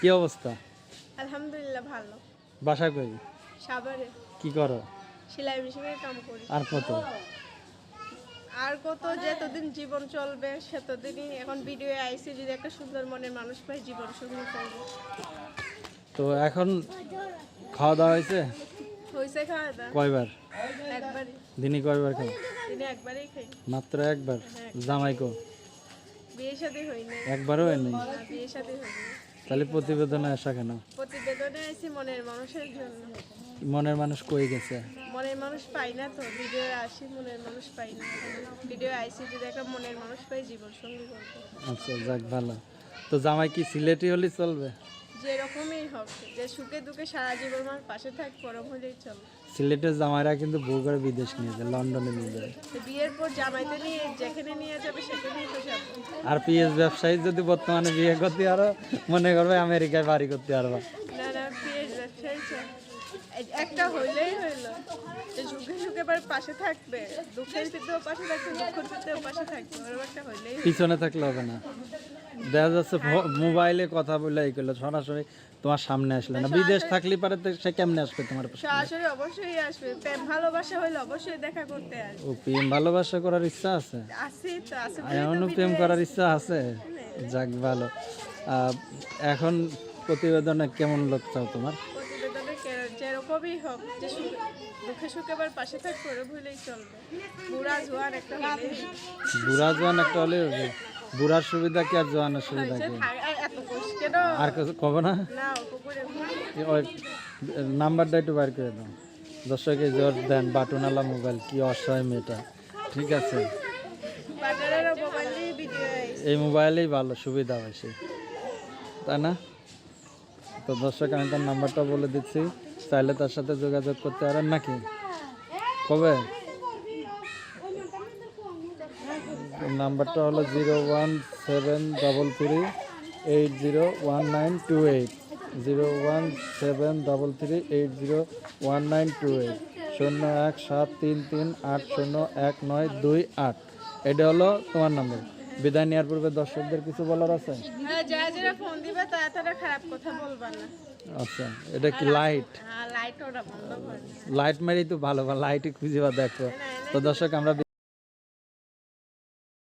কি অবস্থা? আলহামদুলিল্লাহ ভালো। বাসা কই? সাভারে। কি করো? সেলাই মেশিনের কাম করি। আর কত? আর কত যতদিন জীবন চলবে সেতদিনই এখন ভিডিও আইসি যদি একটা সুন্দর মনের মানুষ পাই জীবন সঙ্গী করব। তো এখন খাওয়া দাওয়া হয়েছে? হয়েছে খাওয়া দাওয়া। কয়বার? একবারই। দিনে কয়বার খাও? দিনে একবারই খাই। মাত্র একবার? জামাইকো বিয়ে শাদী হয়নি। একবারও হয়নি? বিয়ে শাদী হয়নি। তাহলে প্রতিবেদনে আসা কেন? প্রতিবেদনে আইসি মনের মানুষের জন্য। মনের মানুষ কই গেছে? মনের মানুষ পাই না তো ভিডিও আসি মনের মানুষ পাই না। ভিডিও আইসি যদি একটা মনের মানুষ পাই জীবন সঙ্গী করব। আচ্ছা যাক ভালো। তো জামাই কি সিলেটি হলে চলবে? যেরকমই হোক যে সুখে দুঃখে সারা জীবন আমার পাশে থাক পরম হলেই চলো। সিলেটের জামাইরা কিন্তু বউ করে বিদেশ নিয়ে যায় লন্ডনে নিয়ে যায়। বিয়ের পর জামাইতে নিয়ে যেখানে নিয়ে যাবে সেখানেই তো যাব। আর পিএস ব্যবসায়ী যদি বর্তমানে বিয়ে করতে আরও মনে করবে আমেরিকায় বাড়ি করতে পারবা। না না পিএস ব্যবসায়ী একটা হইলেই হইল। সুখে সুখে এবার পাশে থাকবে দুঃখের দিতেও পাশে থাকবে দুঃখের দিতেও পাশে থাকবে একটা হইলেই পিছনে থাকলে হবে না। দেখা যাচ্ছে মোবাইলে কথা বলে এই করল সরাসরি তোমার সামনে আসলে না। বিদেশ থাকলে পারে সে কেমনে আসবে তোমার সরাসরি অবশ্যই আসবে। প্রেম ভালোবাসা হইলে অবশ্যই দেখা করতে আসবে। ও প্রেম ভালোবাসা করার ইচ্ছা আছে? আসি তো এমনও প্রেম করার ইচ্ছা আছে? যাক ভালো। এখন প্রতিবেদনে কেমন লোক চাও তোমার? যেরকমই হোক যে দুঃখে সুখে এবার পাশে থাকবে ভুলেই চলবে। বুড়া জোয়ান একটা হলেই বুড়া জোয়ান একটা হলে হবে। বুড়ার সুবিধা কি আর জোয়ানের সুবিধা কি? আর কিছু কব না? নাম্বারটা একটু বার করে দাও। দর্শকে জোর দেন বাটুনালা মোবাইল কি অসহায় মেয়েটা। ঠিক আছে। এই মোবাইলেই ভালো সুবিধা হয়েছে তাই না? তো দর্শক আমি তার নাম্বারটা বলে দিচ্ছি। চাইলে তার সাথে যোগাযোগ করতে পারেন নাকি? কবে? নাম্বারটা হলো zero one seven double three eight zero one nine two eight. Zero one seven double three eight zero one nine two eight. শূন্য এক সাত তিন তিন আট শূন্য এক নয় দুই আট। এটা হলো তোমার নাম্বার। বিদায় নেওয়ার পূর্বে দর্শকদের কিছু বলার আছে? হ্যাঁ যারা যারা ফোন দিবে তারা তারা খারাপ কথা বলবা না। আচ্ছা এটা কি লাইট লাইট বন্ধ লাইট মেরেই তো ভালো লাইটই খুঁজে বা দেখো। তো দর্শক আমরা